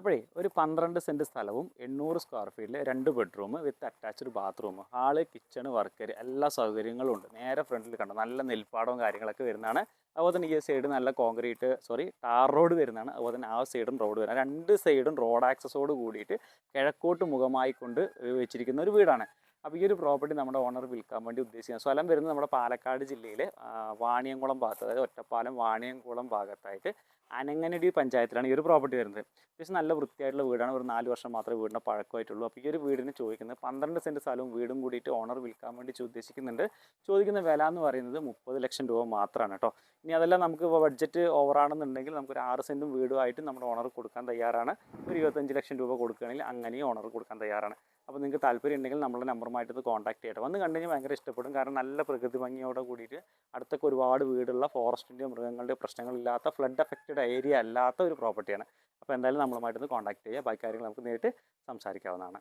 അപ്പോഴേ ഒരു പന്ത്രണ്ട് സെന്റ് സ്ഥലവും എണ്ണൂറ് സ്ക്വയർ ഫീറ്റിൽ രണ്ട് bedroom with attached bathroom hall kitchen worker എല്ലാ സൗകര്യങ്ങളും ഉണ്ട്. നേരെ ഫ്രണ്ടിൽ കണ്ടോ നല്ല നെൽപ്പാടവും കാര്യങ്ങളൊക്കെ വരുന്നതാണ്. അതുപോലെ തന്നെ ഈ സൈഡ് നല്ല കോൺക്രീറ്റ് സോറി ടാർ റോഡ് വരുന്നതാണ്. അതുപോലെ തന്നെ ആ സൈഡും റോഡ് വരുന്നത് രണ്ട് സൈഡും റോഡ് ആക്സസോട് കൂടിയിട്ട് കിഴക്കോട്ട് മുഖമായിക്കൊണ്ട് വെച്ചിരിക്കുന്ന ഒരു വീടാണ്. അപ്പോൾ ഈ ഒരു പ്രോപ്പർട്ടി നമ്മുടെ ഓണർ വിൽക്കാൻ വേണ്ടി ഉദ്ദേശിക്കുന്നത് സ്ഥലം വരുന്നത് നമ്മുടെ പാലക്കാട് ജില്ലയിലെ വാണിയംകുളം ഭാഗത്ത് അതായത് ഒറ്റപ്പാലം വാണിയംകുളം ഭാഗത്തായിട്ട് അനങ്ങനടി പഞ്ചായത്തിലാണ് ഈ ഒരു പ്രോപ്പർട്ടി വരുന്നത്. അത്യാവശ്യം നല്ല വൃത്തിയായിട്ടുള്ള വീടാണ്. ഒരു നാല് വർഷം മാത്രമേ വീടിന്റെ പഴക്കമായിട്ടുള്ളൂ. അപ്പോൾ ഈ ഒരു വീടിന് ചോദിക്കുന്നത് പന്ത്രണ്ട് സെന്റ് സ്ഥലവും വീടും കൂടിയിട്ട് ഓണർ വിൽക്കാൻ വേണ്ടി ഉദ്ദേശിക്കുന്നുണ്ട്. ചോദിക്കുന്ന വില എന്ന് പറയുന്നത് മുപ്പത് ലക്ഷം രൂപ മാത്രമാണ് കേട്ടോ. ഇനി അതെല്ലാം നമുക്ക് ബഡ്ജറ്റ് ഓവറാണെന്നുണ്ടെങ്കിൽ നമുക്ക് ഒരു ആറ് സെന്റും വീടുമായിട്ട് നമ്മുടെ ഓണർ കൊടുക്കാൻ തയ്യാറാണ്. ഒരു ഇരുപത്തഞ്ച് ലക്ഷം രൂപ കൊടുക്കുകയാണെങ്കിൽ അങ്ങനെയും ഓണർ കൊടുക്കാൻ തയ്യാറാണ്. അപ്പോൾ നിങ്ങൾക്ക് താല്പര്യം ഉണ്ടെങ്കിൽ നമ്മുടെ നമ്പറുമായിട്ട് ഇത് കോൺടാക്ട് ചെയ്യട്ടെ. വന്ന് കണ്ടു കഴിഞ്ഞാൽ ഭയങ്കര ഇഷ്ടപ്പെടും. കാരണം നല്ല പ്രകൃതി ഭംഗിയോടെ കൂടിയിട്ട് അടുത്തൊക്കെ ഒരുപാട് വീടുള്ള ഫോറസ്റ്റിന്റെ മൃഗങ്ങളുടെ പ്രശ്നങ്ങളില്ലാത്ത ഫ്ലഡ് എഫക്റ്റഡ് ഏരിയ അല്ലാത്ത ഒരു പ്രോപ്പർട്ടിയാണ് അപ്പോൾ എന്തായാലും നമ്മളുമായിട്ട് കോൺടാക്ട് ചെയ്യുക. ബാക്കി കാര്യങ്ങൾ നമുക്ക് നേരിട്ട് സംസാരിക്കാവുന്നതാണ്.